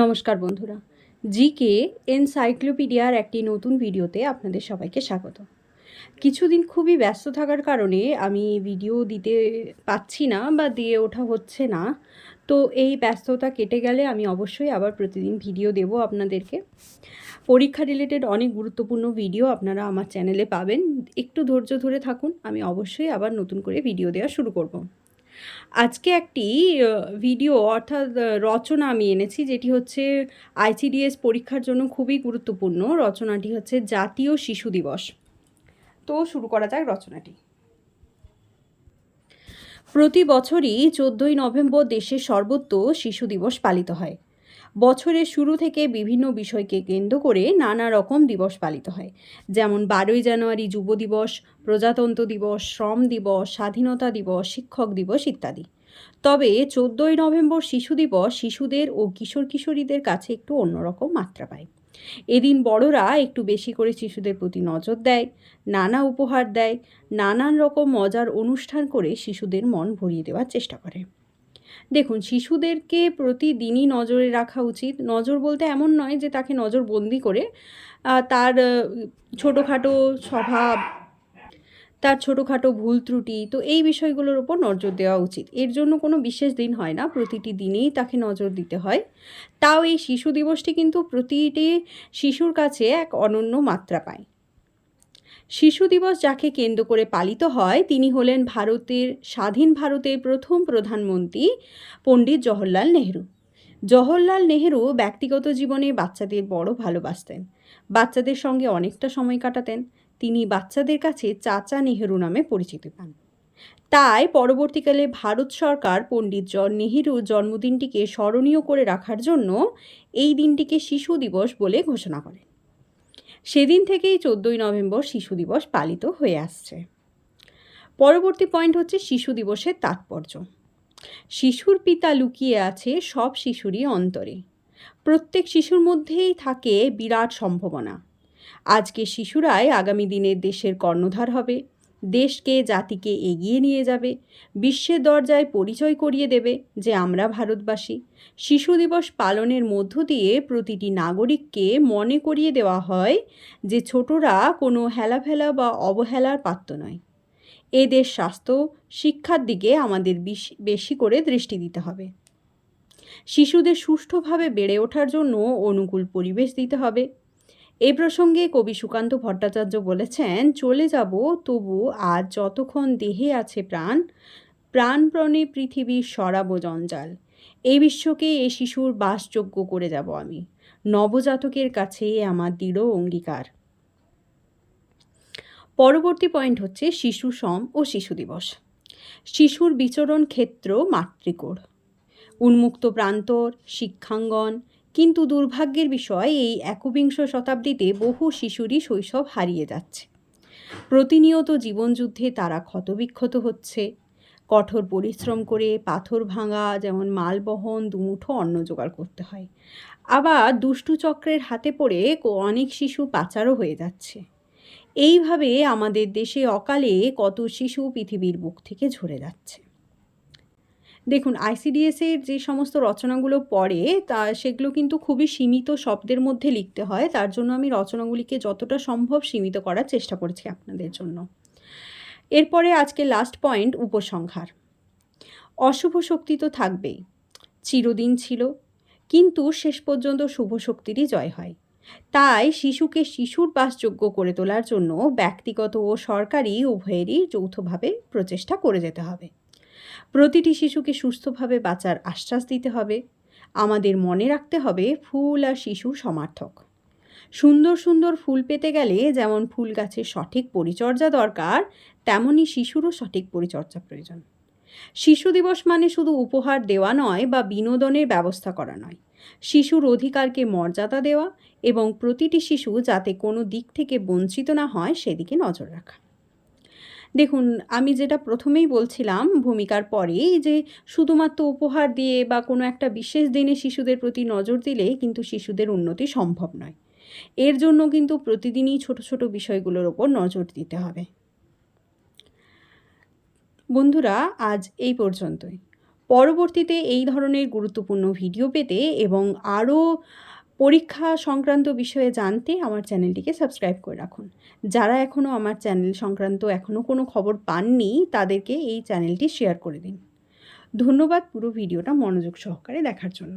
নমস্কার বন্ধুরা। জিকে এনসাইক্লোপিডিয়ার একটি নতুন ভিডিওতে আপনাদের সবাইকে স্বাগত। কিছুদিন খুবই ব্যস্ত থাকার কারণে আমি ভিডিও দিতে পাচ্ছি না বা দিয়ে ওঠা হচ্ছে না। তো এই ব্যস্ততা কেটে গেলে আমি অবশ্যই আবার প্রতিদিন ভিডিও দেব আপনাদেরকে। পরীক্ষা রিলেটেড অনেক গুরুত্বপূর্ণ ভিডিও আপনারা আমার চ্যানেলে পাবেন। একটু ধৈর্য ধরে থাকুন, আমি অবশ্যই আবার নতুন করে ভিডিও দেওয়া শুরু করব। আজকে একটি ভিডিও অর্থাৎ রচনা আমি এনেছি, যেটি হচ্ছে আইসিডিএস পরীক্ষার জন্য খুবই গুরুত্বপূর্ণ। রচনাটি হচ্ছে জাতীয় শিশু দিবস। তো শুরু করা যাক রচনাটি। প্রতি বছরই চোদ্দই নভেম্বর দেশে সর্বত্র শিশু দিবস পালিত হয়। বছরের শুরু থেকে বিভিন্ন বিষয়কে কেন্দ্র করে নানা রকম দিবস পালিত হয়। যেমন বারোই জানুয়ারি যুব দিবস, প্রজাতন্ত্র দিবস, শ্রম দিবস, স্বাধীনতা দিবস, শিক্ষক দিবস ইত্যাদি। তবে চোদ্দই নভেম্বর শিশু দিবস শিশুদের ও কিশোর কিশোরীদের কাছে একটু অন্যরকম মাত্রা পায়। এদিন বড়রা একটু বেশি করে শিশুদের প্রতি নজর দেয়, নানা উপহার দেয়, নানান রকম মজার অনুষ্ঠান করে শিশুদের মন ভরিয়ে দেওয়ার চেষ্টা করে। দেখুন, শিশুদেরকে প্রতিদিনই নজরে রাখা উচিত। নজর বলতে এমন নয় যে তাকে নজরবন্দি করে তার ছোটোখাটো স্বভাব, তার ছোটোখাটো ভুল ত্রুটি, তো এই বিষয়গুলোর ওপর নজর দেওয়া উচিত। এর জন্য কোনো বিশেষ দিন হয় না, প্রতিটি দিনেই তাকে নজর দিতে হয়। তাও এই শিশু দিবসটি কিন্তু প্রতিটি শিশুর কাছে এক অনন্য মাত্রা পায়। শিশু দিবস যাকে কেন্দ্র করে পালিত হয়, তিনি হলেন ভারতের, স্বাধীন ভারতের প্রথম প্রধানমন্ত্রী পণ্ডিত জওহরলাল নেহরু। জওহরলাল নেহরু ব্যক্তিগত জীবনে বাচ্চাদের বড় ভালোবাসতেন। বাচ্চাদের সঙ্গে অনেকটা সময় কাটাতেন। তিনি বাচ্চাদের কাছে চাচা নেহেরু নামে পরিচিতি পান। তাই পরবর্তীকালে ভারত সরকার পণ্ডিত জ নেহেরুর জন্মদিনটিকে স্মরণীয় করে রাখার জন্য এই দিনটিকে শিশু দিবস বলে ঘোষণা করে সেদিন থেকেই চোদ্দোই নভেম্বর শিশু দিবস পালিত হয়ে আসছে। পরবর্তী পয়েন্ট হচ্ছে শিশু দিবসের তাৎপর্য। শিশুর পিতা লুকিয়ে আছে সব শিশুরই অন্তরে। প্রত্যেক শিশুর মধ্যেই থাকে বিরাট সম্ভাবনা। আজকে শিশুরাই আগামী দিনের দেশের কর্ণধার হবে। দেশকে, জাতিকে এগিয়ে নিয়ে যাবে। বিশ্বের দরজায় পরিচয় করিয়ে দেবে যে আমরা ভারতবাসী। শিশু দিবস পালনের মধ্য দিয়ে প্রতিটি নাগরিককে মনে করিয়ে দেওয়া হয় যে ছোটরা কোনো হেলাফেলা বা অবহেলার পাত্র নয়। এদের স্বাস্থ্য, শিক্ষার দিকে আমাদের বেশি করে দৃষ্টি দিতে হবে। শিশুদের সুষ্ঠুভাবে বেড়ে ওঠার জন্য অনুকূল পরিবেশ দিতে হবে। এই প্রসঙ্গে কবি সুকান্ত ভট্টাচার্য বলেছেন, চলে যাব, তবু আজ যতক্ষণ দেহে আছে প্রাণ, প্রাণপ্রণে পৃথিবীর সরাব জঞ্জাল। এই বিশ্বকে এ শিশুর বাসযোগ্য করে যাব আমি। নবজাতকের কাছে আমার দৃঢ় অঙ্গীকার। পরবর্তী পয়েন্ট হচ্ছে শিশু সম ও শিশু দিবস। শিশুর বিচরণ ক্ষেত্র মাতৃকোড় উন্মুক্ত প্রান্তর, শিক্ষাঙ্গন কিন্তু দুর্ভাগ্যের বিষয়, এই একবিংশ শতাব্দীতে বহু শিশুরই শৈশব হারিয়ে যাচ্ছে। প্রতিনিয়ত জীবনযুদ্ধে তারা ক্ষতবিক্ষত হচ্ছে। কঠোর পরিশ্রম করে পাথর ভাঙা, যেমন মালবহন, দুমুঠো অন্ন জোগাড় করতে হয়। আবার দুষ্টু চক্রের হাতে পড়ে অনেক শিশু পাচারও হয়ে যাচ্ছে। এইভাবে আমাদের দেশে অকালে কত শিশু পৃথিবীর বুক থেকে ঝরে যাচ্ছে। দেখুন আইসিডিএসের যে সমস্ত রচনাগুলো পড়ে, তা সেগুলো কিন্তু খুবই সীমিত শব্দের মধ্যে লিখতে হয়। তার জন্য আমি রচনাগুলিকে যতটা সম্ভব সীমিত করার চেষ্টা করেছি আপনাদের জন্য। এরপরে আজকে লাস্ট পয়েন্ট উপসংহার। অশুভ শক্তি তো থাকবেই, চিরদিন ছিল, কিন্তু শেষ পর্যন্ত শুভ শক্তিরই জয় হয়। তাই শিশুকে শিশুর বাসযোগ্য করে তোলার জন্য ব্যক্তিগত ও সরকারি উভয়েরই যৌথভাবে প্রচেষ্টা করে যেতে হবে। প্রতিটি শিশুকে সুস্থভাবে বাঁচার আশ্বাস দিতে হবে। আমাদের মনে রাখতে হবে ফুল আর শিশু সমার্থক। সুন্দর সুন্দর ফুল পেতে গেলে যেমন ফুল গাছের সঠিক পরিচর্যা দরকার তেমনই শিশুরও সঠিক পরিচর্যা প্রয়োজন। শিশু দিবস মানে শুধু উপহার দেওয়া নয় বা বিনোদনের ব্যবস্থা করা নয়। শিশুর অধিকারকে মর্যাদা দেওয়া এবং প্রতিটি শিশু যাতে কোনো দিক থেকে বঞ্চিত না হয়, সেদিকে নজর রাখা। দেখুন, আমি যেটা প্রথমেই বলছিলাম ভূমিকার পরেই যে শুধুমাত্র উপহার দিয়ে বা কোনো একটা বিশেষ দিনে শিশুদের প্রতি নজর দিলে কিন্তু শিশুদের উন্নতি সম্ভব নয়। এর জন্য কিন্তু প্রতিদিনই ছোট ছোট বিষয়গুলোর ওপর নজর দিতে হবে। বন্ধুরা, আজ এই পর্যন্তই। পরবর্তীতে এই ধরনের গুরুত্বপূর্ণ ভিডিও পেতে এবং আরও পরীক্ষা সংক্রান্ত বিষয়ে জানতে আমার চ্যানেলটিকে সাবস্ক্রাইব করে রাখুন। যারা এখনও আমার চ্যানেল সংক্রান্ত এখনও কোনো খবর পাননি, তাদেরকে এই চ্যানেলটি শেয়ার করে দিন। ধন্যবাদ পুরো ভিডিওটা মনোযোগ সহকারে দেখার জন্য।